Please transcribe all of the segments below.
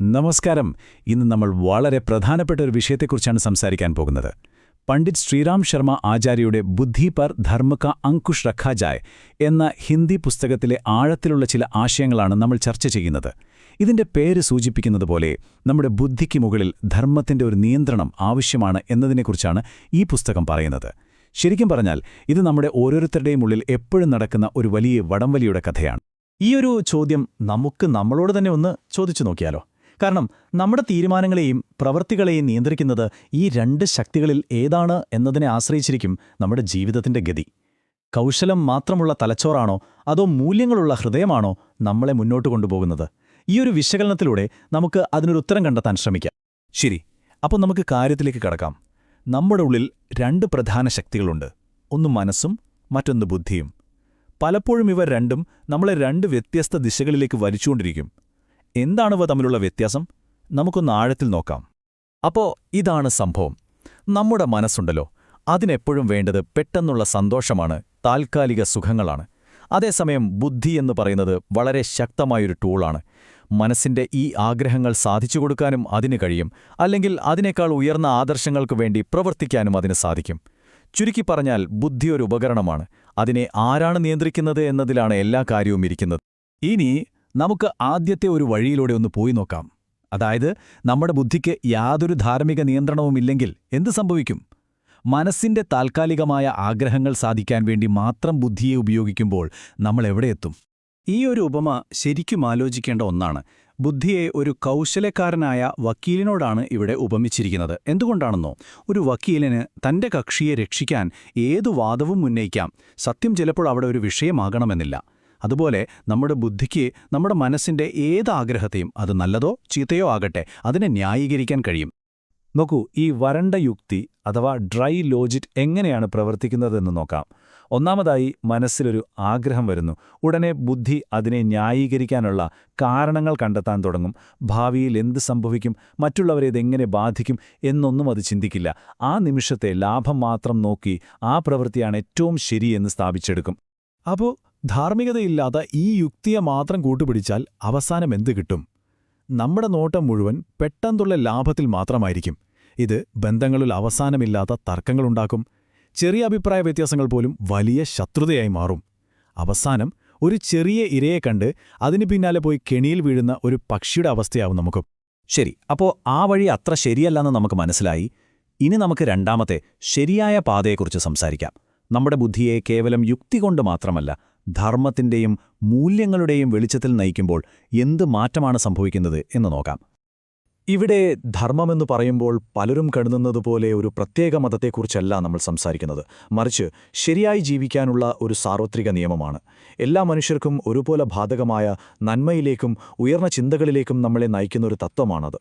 നമസ്കാരം. ഇന്ന് നമ്മൾ വളരെ പ്രധാനപ്പെട്ട ഒരു വിഷയത്തെക്കുറിച്ചാണ് സംസാരിക്കാൻ പോകുന്നത്. പണ്ഡിറ്റ് ശ്രീറാം ശർമ്മ ആചാര്യയുടെ ബുദ്ധി പർ ധർമ്മക്ക അങ്കുഷ് റഖാജായ് എന്ന ഹിന്ദി പുസ്തകത്തിലെ ആഴത്തിലുള്ള ചില ആശയങ്ങളാണ് നമ്മൾ ചർച്ച ചെയ്യുന്നത്. ഇതിന്റെ പേര് സൂചിപ്പിക്കുന്നത് പോലെ നമ്മുടെ ബുദ്ധിക്ക് മുകളിൽ ധർമ്മത്തിന്റെ ഒരു നിയന്ത്രണം ആവശ്യമാണ് എന്നതിനെക്കുറിച്ചാണ് ഈ പുസ്തകം പറയുന്നത്. ശരിക്കും പറഞ്ഞാൽ ഇത് നമ്മുടെ ഓരോരുത്തരുടെയും ഉള്ളിൽ എപ്പോഴും നടക്കുന്ന ഒരു വലിയ വടംവലിയുടെ കഥയാണ്. ഈ ഒരു ചോദ്യം നമുക്ക് നമ്മളോട് തന്നെ ഒന്ന് ചോദിച്ചു നോക്കിയാലോ? കാരണം നമ്മുടെ തീരുമാനങ്ങളെയും പ്രവൃത്തികളെയും നിയന്ത്രിക്കുന്നത് ഈ രണ്ട് ശക്തികളിൽ ഏതാണ് എന്നതിനെ ആശ്രയിച്ചിരിക്കും നമ്മുടെ ജീവിതത്തിന്റെ ഗതി. കൗശലം മാത്രമുള്ള തലച്ചോറാണോ അതോ മൂല്യങ്ങളുള്ള ഹൃദയമാണോ നമ്മളെ മുന്നോട്ട് കൊണ്ടുപോകുന്നത്? ഈ ഒരു വിശകലനത്തിലൂടെ നമുക്ക് അതിനൊരു ഉത്തരം കണ്ടെത്താൻ ശ്രമിക്കാം. ശരി അപ്പോൾ നമുക്ക് കാര്യത്തിലേക്ക് കടക്കാം. നമ്മുടെ ഉള്ളിൽ രണ്ട് പ്രധാന ശക്തികളുണ്ട്. ഒന്ന് മനസ്സും മറ്റൊന്ന് ബുദ്ധിയും. പലപ്പോഴും ഇവ രണ്ടും നമ്മളെ രണ്ട് വ്യത്യസ്ത ദിശകളിലേക്ക് വലിച്ചുകൊണ്ടിരിക്കും. എന്താണിവ തമ്മിലുള്ള വ്യത്യാസം? നമുക്കൊന്ന് ആഴത്തിൽ നോക്കാം. അപ്പോ ഇതാണ് സംഭവം. നമ്മുടെ മനസ്സുണ്ടല്ലോ. അതിനെപ്പോഴും വേണ്ടത് പെട്ടെന്നുള്ള സന്തോഷമാണ് താൽക്കാലിക സുഖങ്ങളാണ്. അതേസമയം ബുദ്ധി എന്ന് പറയുന്നത് വളരെ ശക്തമായൊരു ടൂളാണ്. മനസ്സിന്റെ ഈ ആഗ്രഹങ്ങൾ സാധിച്ചു കൊടുക്കാനും അതിന് കഴിയും. അല്ലെങ്കിൽ അതിനേക്കാൾ ഉയർന്ന ആദർശങ്ങൾക്ക് വേണ്ടി പ്രവർത്തിക്കാനും അതിന് സാധിക്കും. ചുരുക്കി പറഞ്ഞാൽ ബുദ്ധി ഒരു ഉപകരണമാണ്. അതിനെ ആരാണ് നിയന്ത്രിക്കുന്നത് എന്നതിലാണ് എല്ലാ കാര്യവും ഇരിക്കുന്നത്. ഇനി നമുക്ക് ആദ്യത്തെ ഒരു വഴിയിലൂടെ ഒന്ന് പോയി നോക്കാം. അതായത് നമ്മുടെ ബുദ്ധിക്ക് യാതൊരു ധാർമ്മിക നിയന്ത്രണവുമില്ലെങ്കിൽ എന്ത് സംഭവിക്കും? മനസ്സിന്റെ താൽക്കാലികമായ ആഗ്രഹങ്ങൾ സാധിക്കാൻ വേണ്ടി മാത്രം ബുദ്ധിയെ ഉപയോഗിക്കുമ്പോൾ നമ്മൾ എവിടെയെത്തും ഈ ഒരു ഉപമ ശരിക്കും ആലോചിക്കേണ്ട ഒന്നാണ്. ബുദ്ധിയെ ഒരു കൗശലക്കാരനായ വക്കീലിനോടാണ് ഇവിടെ ഉപമിച്ചിരിക്കുന്നത്. എന്തുകൊണ്ടാണെന്നോ? ഒരു വക്കീലിന് തന്റെ കക്ഷിയെ രക്ഷിക്കാൻ ഏതു വാദവും ഉന്നയിക്കാം. സത്യം ചിലപ്പോൾ അവിടെ ഒരു വിഷയമാകണമെന്നില്ല. അതുപോലെ നമ്മുടെ ബുദ്ധിക്ക് നമ്മുടെ മനസ്സിന്റെ ഏത് ആഗ്രഹത്തെയും അത് നല്ലതോ ചീത്തയോ ആകട്ടെ അതിനെ ന്യായീകരിക്കാൻ കഴിയും. നോക്കൂ ഈ വരണ്ട യുക്തി അഥവാ ഡ്രൈ ലോജിറ്റ് എങ്ങനെയാണ് പ്രവർത്തിക്കുന്നതെന്ന് നോക്കാം. ഒന്നാമതായി മനസ്സിലൊരു ആഗ്രഹം വരുന്നു. ഉടനെ ബുദ്ധി അതിനെ ന്യായീകരിക്കാനുള്ള കാരണങ്ങൾ കണ്ടെത്താൻ തുടങ്ങും. ഭാവിയിൽ എന്ത് സംഭവിക്കും മറ്റുള്ളവരെ ഇതെങ്ങനെ ബാധിക്കും എന്നൊന്നും അത് ചിന്തിക്കില്ല. ആ നിമിഷത്തെ ലാഭം മാത്രം നോക്കി ആ പ്രവൃത്തിയാണ് ഏറ്റവും ശരിയെന്ന് സ്ഥാപിച്ചെടുക്കും. അപ്പോൾ ധാർമ്മികതയില്ലാത്ത ഈ യുക്തിയെ മാത്രം കൂട്ടുപിടിച്ചാൽ അവസാനം എന്ത് കിട്ടും? നമ്മുടെ നോട്ടം മുഴുവൻ പെട്ടെന്നുള്ള ലാഭത്തിൽ മാത്രമായിരിക്കും. ഇത് ബന്ധങ്ങളിൽ അവസാനമില്ലാത്ത തർക്കങ്ങളുണ്ടാക്കും ചെറിയ അഭിപ്രായ വ്യത്യാസങ്ങൾ പോലും വലിയ ശത്രുതയായി മാറും. അവസാനം ഒരു ചെറിയ ഇരയെ കണ്ട് അതിന് പിന്നാലെ പോയി കെണിയിൽ വീഴുന്ന ഒരു പക്ഷിയുടെ അവസ്ഥയാവും നമുക്ക്. ശരി അപ്പോ ആ വഴി അത്ര ശരിയല്ലെന്ന് നമുക്ക് മനസ്സിലായി. ഇനി നമുക്ക് രണ്ടാമത്തെ ശരിയായ പാതയെക്കുറിച്ച് സംസാരിക്കാം. നമ്മുടെ ബുദ്ധിയെ കേവലം യുക്തി കൊണ്ട് മാത്രമല്ല ധർമ്മത്തിന്റെയും മൂല്യങ്ങളുടെയും വെളിച്ചത്തിൽ നയിക്കുമ്പോൾ എന്ത് മാറ്റമാണ് സംഭവിക്കുന്നത് എന്ന് നോക്കാം. ഇവിടെ ധർമ്മമെന്ന് പറയുമ്പോൾ പലരും കരുതുന്നതുപോലെ ഒരു പ്രത്യേക മതത്തെക്കുറിച്ചല്ല നമ്മൾ സംസാരിക്കുന്നത്. മറിച്ച് ശരിയായി ജീവിക്കാനുള്ള ഒരു സാർവത്രിക നിയമമാണ്. എല്ലാ മനുഷ്യർക്കും ഒരുപോലെ ബാധകമായ നന്മയിലേക്കും ഉയർന്ന ചിന്തകളിലേക്കും നമ്മളെ നയിക്കുന്ന ഒരു തത്വമാണത്.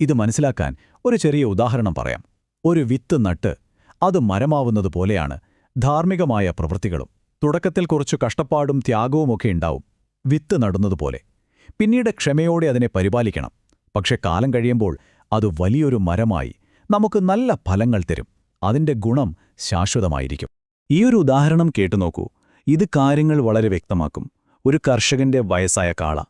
ഇത് മനസ്സിലാക്കാൻ ഒരു ചെറിയ ഉദാഹരണം പറയാം. ഒരു വിത്ത് നട്ട് അത് മരമാവുന്നത് പോലെയാണ് ധാർമ്മികമായ പ്രവൃത്തികളും. തുടക്കത്തിൽ കുറച്ചു കഷ്ടപ്പാടും ത്യാഗവുമൊക്കെ ഉണ്ടാവും. വിത്ത് നടുന്നതുപോലെ. പിന്നീട് ക്ഷമയോടെ അതിനെ പരിപാലിക്കണം. പക്ഷെ കാലം കഴിയുമ്പോൾ അത് വലിയൊരു മരമായി നമുക്ക് നല്ല ഫലങ്ങൾ തരും. അതിന്റെ ഗുണം ശാശ്വതമായിരിക്കും. ഈ ഒരു ഉദാഹരണം കേട്ടുനോക്കൂ. ഇത് കാര്യങ്ങൾ വളരെ വ്യക്തമാക്കും. ഒരു കർഷകന്റെ വയസ്സായ കാള.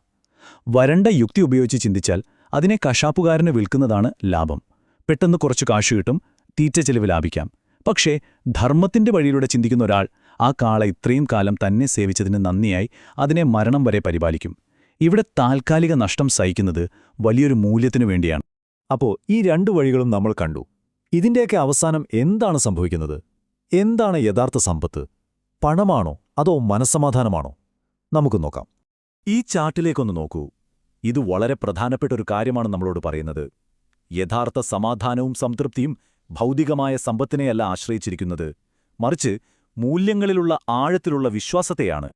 വരണ്ട യുക്തി ഉപയോഗിച്ച് ചിന്തിച്ചാൽ അതിനെ കശാപ്പുകാരന് വിൽക്കുന്നതാണ് ലാഭം. പെട്ടെന്ന് കുറച്ച് കാശു കിട്ടും. തീറ്റ ചെലവ് ലാഭിക്കാം. പക്ഷേ ധർമ്മത്തിന്റെ വഴിയിലൂടെ ചിന്തിക്കുന്ന ഒരാൾ ആ കാള ഇത്രയും കാലം തന്നെ സേവിച്ചതിന് നന്ദിയായി അതിനെ മരണം വരെ പരിപാലിക്കും. ഇവിടെ താൽക്കാലിക നഷ്ടം സഹിക്കുന്നത് വലിയൊരു മൂല്യത്തിനു വേണ്ടിയാണ്. അപ്പോൾ ഈ രണ്ടു വഴികളും നമ്മൾ കണ്ടു. ഇതിന്റെയൊക്കെ അവസാനം എന്താണ് സംഭവിക്കുന്നത്? എന്താണ് യഥാർത്ഥ സമ്പത്ത്? പണമാണോ അതോ മനസ്സമാധാനമാണോ? നമുക്ക് നോക്കാം. ഈ ചാർട്ടിലേക്കൊന്ന് നോക്കൂ. ഇത് വളരെ പ്രധാനപ്പെട്ട ഒരു കാര്യമാണ് നമ്മളോട് പറയുന്നത്. യഥാർത്ഥ സമാധാനവും സംതൃപ്തിയും ഭൗതികമായ സമ്പത്തിനെയല്ല ആശ്രയിച്ചിരിക്കുന്നത്. മറിച്ച് മൂല്യങ്ങളിലുള്ള ആഴത്തിലുള്ള വിശ്വാസത്തെയാണ്.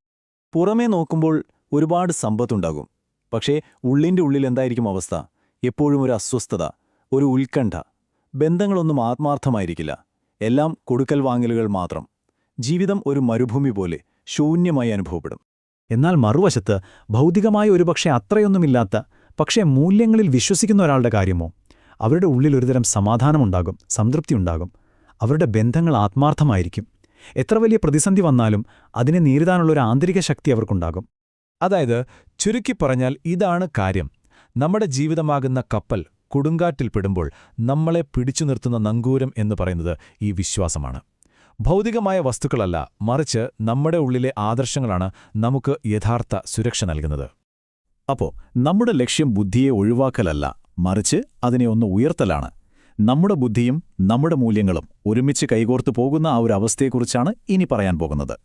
പുറമേ നോക്കുമ്പോൾ ഒരുപാട് സമ്പത്തുണ്ടാകും. പക്ഷേ ഉള്ളിന്റെ ഉള്ളിൽ എന്തായിരിക്കും അവസ്ഥ? എപ്പോഴും ഒരു അസ്വസ്ഥത ഒരു ഉത്കണ്ഠ. ബന്ധങ്ങളൊന്നും ആത്മാർത്ഥമായിരിക്കില്ല. എല്ലാം കൊടുക്കൽ വാങ്ങലുകൾ മാത്രം. ജീവിതം ഒരു മരുഭൂമി പോലെ ശൂന്യമായി അനുഭവപ്പെടും. എന്നാൽ മറുവശത്ത് ഭൗതികമായ ഒരുപക്ഷെ അത്രയൊന്നുമില്ലാത്ത പക്ഷേ മൂല്യങ്ങളിൽ വിശ്വസിക്കുന്ന ഒരാളുടെ കാര്യമോ? അവരുടെ ഉള്ളിൽ ഒരുതരം സമാധാനമുണ്ടാകും സംതൃപ്തിയുണ്ടാകും. അവരുടെ ബന്ധങ്ങൾ ആത്മാർത്ഥമായിരിക്കും. എത്ര വലിയ പ്രതിസന്ധി വന്നാലും അതിനെ നേരിടാനുള്ള ഒരു ആന്തരിക ശക്തി അവർക്കുണ്ടാകും. അതായത് ചുരുക്കി പറഞ്ഞാൽ ഇതാണ് കാര്യം. നമ്മുടെ ജീവിതമാകുന്ന കപ്പൽ കൊടുങ്കാറ്റിൽ പെടുമ്പോൾ നമ്മളെ പിടിച്ചു നിർത്തുന്ന നങ്കൂരം എന്ന് പറയുന്നത് ഈ വിശ്വാസമാണ്. ഭൗതികമായ വസ്തുക്കളല്ല മറിച്ച് നമ്മുടെ ഉള്ളിലെ ആദർശങ്ങളാണ് നമുക്ക് യഥാർത്ഥ സുരക്ഷ നൽകുന്നത്. അപ്പോൾ നമ്മുടെ ലക്ഷ്യം ബുദ്ധിയെ ഒഴിവാക്കലല്ല മറിച്ച് അതിനെ ഒന്ന് ഉയർത്തലാണ്. നമ്മുടെ ബുദ്ധിയും നമ്മുടെ മൂല്യങ്ങളും ഒരുമിച്ച് കൈകോർത്തു പോകുന്ന ആ ഒരു അവസ്ഥയെക്കുറിച്ചാണ് ഇനി പറയാൻ പോകുന്നത്.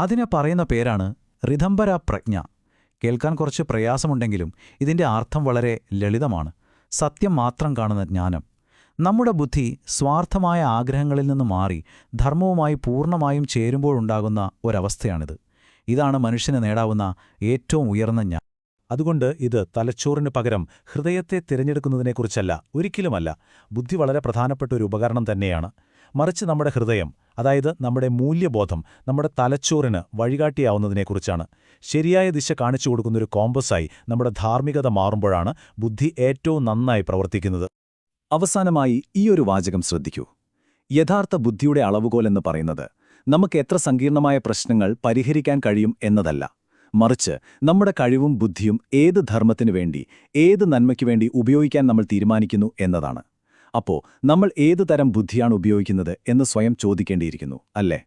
അതിനെ പറയുന്ന പേരാണ് റിതംബര പ്രജ്ഞ. കേൾക്കാൻ കുറച്ച് പ്രയാസമുണ്ടെങ്കിലും ഇതിന്റെ അർത്ഥം വളരെ ലളിതമാണ്. സത്യം മാത്രം കാണുന്ന ജ്ഞാനം. നമ്മുടെ ബുദ്ധി സ്വാർത്ഥമായ ആഗ്രഹങ്ങളിൽ നിന്ന് മാറി ധർമ്മവുമായി പൂർണമായും ചേരുമ്പോഴുണ്ടാകുന്ന ഒരവസ്ഥയാണിത്. ഇതാണ് മനുഷ്യന് നേടാവുന്ന ഏറ്റവും ഉയർന്ന ജ്ഞാനം. അതുകൊണ്ട് ഇത് തലച്ചോറിന് പകരം ഹൃദയത്തെ തിരഞ്ഞെടുക്കുന്നതിനെക്കുറിച്ചല്ല ഒരിക്കലുമല്ല. ബുദ്ധി വളരെ പ്രധാനപ്പെട്ട ഒരു ഉപകരണം തന്നെയാണ്. മറിച്ച് നമ്മുടെ ഹൃദയം അതായത് നമ്മുടെ മൂല്യബോധം നമ്മുടെ തലച്ചോറിന് വഴികാട്ടിയാവുന്നതിനെക്കുറിച്ചാണ്. ശരിയായ ദിശ കാണിച്ചു കൊടുക്കുന്നൊരു കോമ്പസായി നമ്മുടെ ധാർമ്മികത മാറുമ്പോഴാണ് ബുദ്ധി ഏറ്റവും നന്നായി പ്രവർത്തിക്കുന്നത്. അവസാനമായി ഈ ഒരു വാചകം ശ്രദ്ധിക്കൂ. യഥാർത്ഥ ബുദ്ധിയുടെ അളവുകോലെന്ന് പറയുന്നത് നമുക്ക് എത്ര സങ്കീർണമായ പ്രശ്നങ്ങൾ പരിഹരിക്കാൻ കഴിയും എന്നതല്ല. മറിച്ച് നമ്മുടെ കഴിവും ബുദ്ധിയും ഏത് ധർമ്മത്തിനു വേണ്ടി ഏത് നന്മയ്ക്കു വേണ്ടി ഉപയോഗിക്കാൻ നമ്മൾ തീരുമാനിക്കുന്നു എന്നതാണ്. അപ്പോൾ നമ്മൾ ഏതു തരം ബുദ്ധിയാണ് ഉപയോഗിക്കുന്നത് എന്ന് സ്വയം ചോദിക്കേണ്ടിയിരിക്കുന്നു അല്ലേ?